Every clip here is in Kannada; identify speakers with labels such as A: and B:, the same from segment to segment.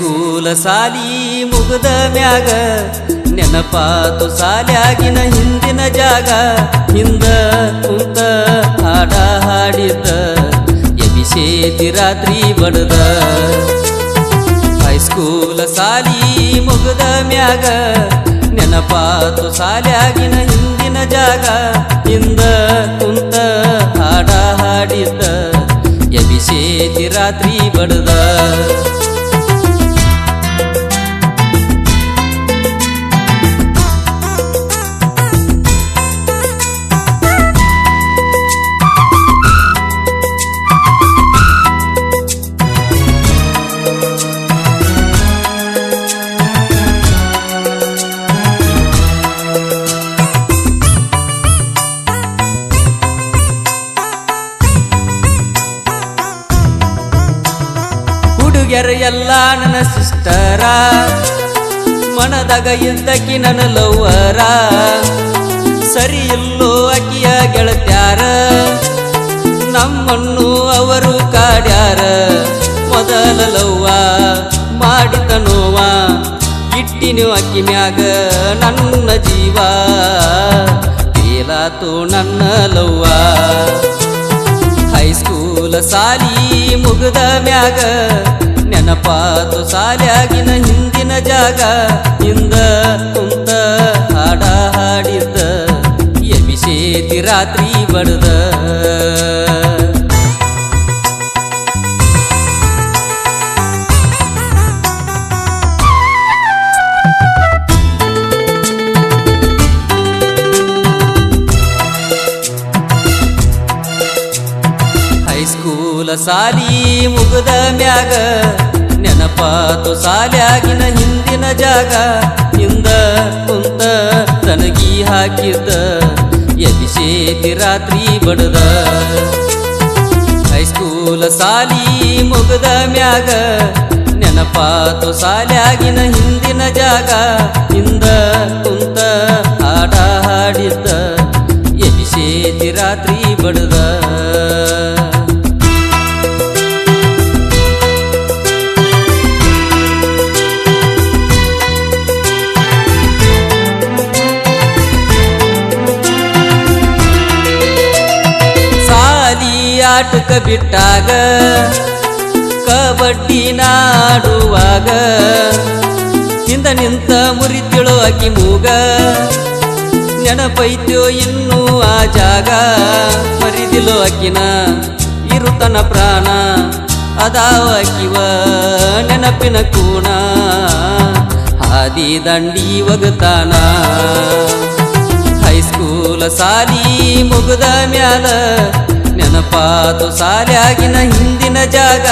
A: ಸಾಲಿ ಮುಗದ ಮ್ಯಾಗ, ನೆನಪಾತು ಸಾಲ್ಯಾಗಿನ ಹಿಂದಿನ ಜಾಗ. ಹಿಂದ ಕುಂತ ಹಾಡ ಹಾಡಿದ್ದ ಎಬಿಸೇತಿ ರಾತ್ರಿ ಬಡದ. ಹೈಸ್ಕೂಲ ಸಾಲಿ ಮುಗದ ಮ್ಯಾಗ, ನೆನಪಾತು ಸಾಲ್ಯಾಗಿನ ಹಿಂದಿನ ಜಾಗ. ಹಿಂದ ಕುಂತ ಹಾಡ ಹಾಡಿದ್ದ ಎಬಿಸೇತಿ ರಾತ್ರಿ ಬಡದ. ಎಲ್ಲ ನನ್ನ ಸಿಸ್ಟರ ಮನದಾಗ ಎಂದಕಿ ನನ್ನ ಲವ್ವರ. ಸರಿ ಇಲ್ಲೋ ಅಕ್ಕಿಯ ಗೆಳತ್ಯಾರ, ನಮ್ಮನ್ನು ಅವರು ಕಾಡ್ಯಾರ. ಮೊದಲ ಲವ್ವ ಮಾಡಿದ ನೋವ, ಇಟ್ಟಿನ ಅಕ್ಕಿ ಮ್ಯಾಗ ನನ್ನ ಜೀವ. ತೇಲಾತು ನನ್ನ ಲವ್ವ. ಹೈಸ್ಕೂಲ ಸಾಲಿ ಮುಗದ ಮ್ಯಾಗ ನೆನಪಾತು ಸಾಲ್ಯಾಗಿನ ಹಿಂದಿನ ಜಾಗ. ಇಂದ ಕುಂತ ಹಾಡ ಹಾಡಿದ್ದ ಎಬಿಸೇತಿ ರಾತ್ರಿ ಬಡದ. ಸಾಲಿ ಮುಗದ ಮ್ಯಾಗ ನೆನಪಾತು ಸಾಲ್ಯಾಗಿನ ಹಿಂದಿನ ಜಾಗ. ಹಿಂದ ಕುಂತ ತನಗಿ ಹಾಕಿದ್ದ ಎಬಿಸೇತಿ ರಾತ್ರಿ ಬಡದ. ಹೈಸ್ಕೂಲ ಸಾಲಿ ಮುಗದ ಮ್ಯಾಗ. ನೆನಪಾತು ಸಾಲ್ಯಾಗಿನ ಹಿಂದಿನ ಜಾಗ. ಹಿಂದ ಕುಂತ ಹಾಡ ಹಾಡಿದ್ದ ಎಬಿಸೇತಿ ರಾತ್ರಿ ಬಡದ. ಆಟಕ ಬಿಟ್ಟಾಗ, ಕಬಡ್ಡಿ ನಾಡುವಾಗ, ಹಿಂದ ನಿಂತ ಮುರಿತಿಳು ಅಕ್ಕಿ ಮೂಗ ನೆನಪೈತ್ಯೋ ಇನ್ನೂ ಆ ಜಾಗ ಮರಿದಿಲೋ ಅಕ್ಕಿನ ಇರುತನ ಪ್ರಾಣ, ಅದಾವ ಅಕ್ಕಿವ ನೆನಪಿನ ಕೂಣ, ಹಾದಿ ದಂಡಿ ಒಗತಾನ. ಹೈಸ್ಕೂಲ ಸಾಲಿ ಮುಗದ ಮ್ಯಾಲ ನೆನಪಾತು ಸಾಲ್ಯಾಗಿನ ಹಿಂದಿನ ಜಾಗ.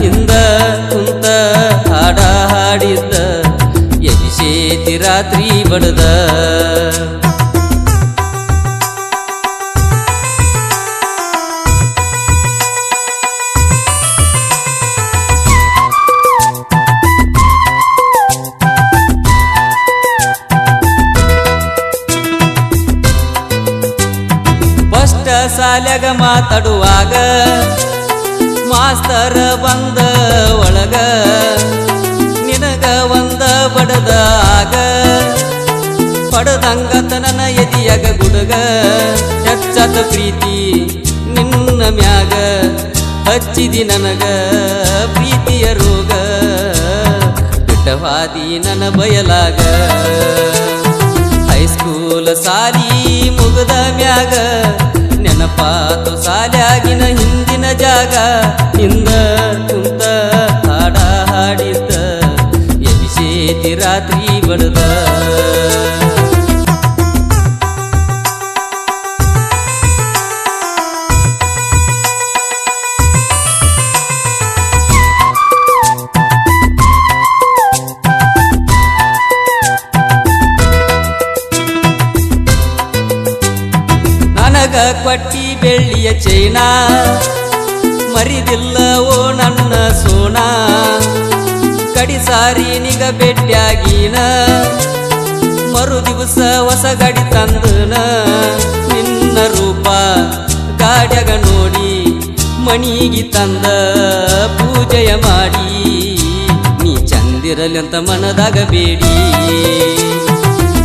A: ಹಿಂದ ಕುಂತ ಹಾಡ ಹಾಡಿದ್ದ ಎಬಿಸೇತಿ ರಾತ್ರಿ ಬಡದ. ಸಾಲ್ಯಾಗ ಮಾತಾಡುವಾಗ ಮಾಸ್ತರ ಬಂದ ಒಳಗ ನಿನಗ ಒಂದ ಪಡೆದಾಗ ಪಡದಂಗತ ನನ್ನ ಎದಿಯಾಗ ಗುಡುಗ ಹೆಚ್ಚದ ಪ್ರೀತಿ ನಿನ್ನ ಮ್ಯಾಗ ಹಚ್ಚಿದಿ ನನಗ ಪ್ರೀತಿಯ ರೋಗ ಬಿಟ್ಟವಾದಿ ನನ ಬಯಲಾಗ ಹೈಸ್ಕೂಲ್ ಸಾಲಿ ಮುಗದ ಮ್ಯಾಗ ನೆನಪಾತು ಸಾಲ್ಯಾಗಿನ ಚೈನಾ ಮರಿದಿಲ್ಲ ಓ ನನ್ನ ಸೋನಾ. ಕಡಿ ಸಾರಿ ನಿಗ ಭೇಟಿಯಾಗಿನ. ಮರು ದಿವಸ ಹೊಸ ಗಡಿ ತಂದನ. ನಿನ್ನ ರೂಪ ಗಾಡ್ಯಾಗ ನೋಡಿ ಮಣಿಗಿ ತಂದ ಪೂಜೆಯ ಮಾಡಿ. ನೀ ಚಂದಿರಲಿ ಅಂತ ಮನದಾಗ ಬೇಡಿ.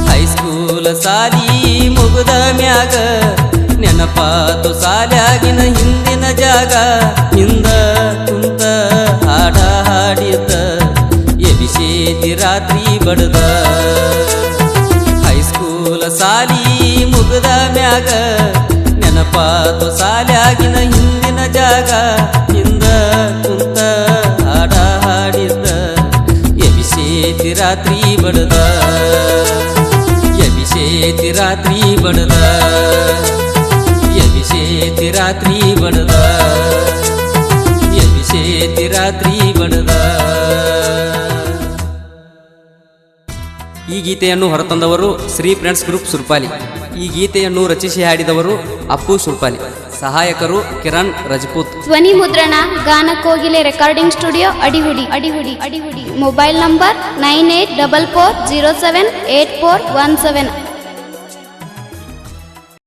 A: ಹೈಸ್ಕೂಲ್ ಸಾಲಿ ಮುಗುದ ಮ್ಯಾಗ ನೆನಪಾತು ಸಾಲ್ಯಾಗಿನ ಹಿಂದಿನ ಜಾಗ. ಹಿಂದ ಕುಂತ ಹಾಡ ಹಾಡಿದ ಎಬಿಸೇತಿ ರಾತ್ರಿ ಬಡದ. ಹೈಸ್ಕೂಲ ಸಾಲಿ ಮುಗದ ಮ್ಯಾಗ ನೆನಪಾತು ಸಾಲ್ಯಾಗಿನ ಹಿಂದಿನ ಜಾಗ. ಹಿಂದ ಕುಂತ ಹಾಡ ಹಾಡಿದ ಎಬಿಸೇತಿ ರಾತ್ರಿ ಬಡದ. ಎಬಿಸೇತಿ ರಾತ್ರಿ ಬಡದ. ರಾತ್ರಿ ಬಣದ ಎಬಿಸೇತಿ ರಾತ್ರಿ ಬಣದ ಈ ಗೀತೆಯನ್ನು ಹೊರತಂದವರು ಶ್ರೀ ಫ್ರೆಂಡ್ಸ್ ಗ್ರೂಪ್ ಸುರ್ಪಾಲಿ. ಈ ಗೀತೆಯನ್ನು ರಚಿಸಿ ಹಾಡಿದವರು ಅಪ್ಪು ಸುರ್ಪಾಲಿ. ಸಹಾಯಕರು ಕಿರಣ್ ರಜಪೂತ್.
B: ಧ್ವನಿ ಮುದ್ರಣ, Gana Kogile recording studio Adihudi Adihudi Adihudi mobile number nine eight double four zero seven eight four one seven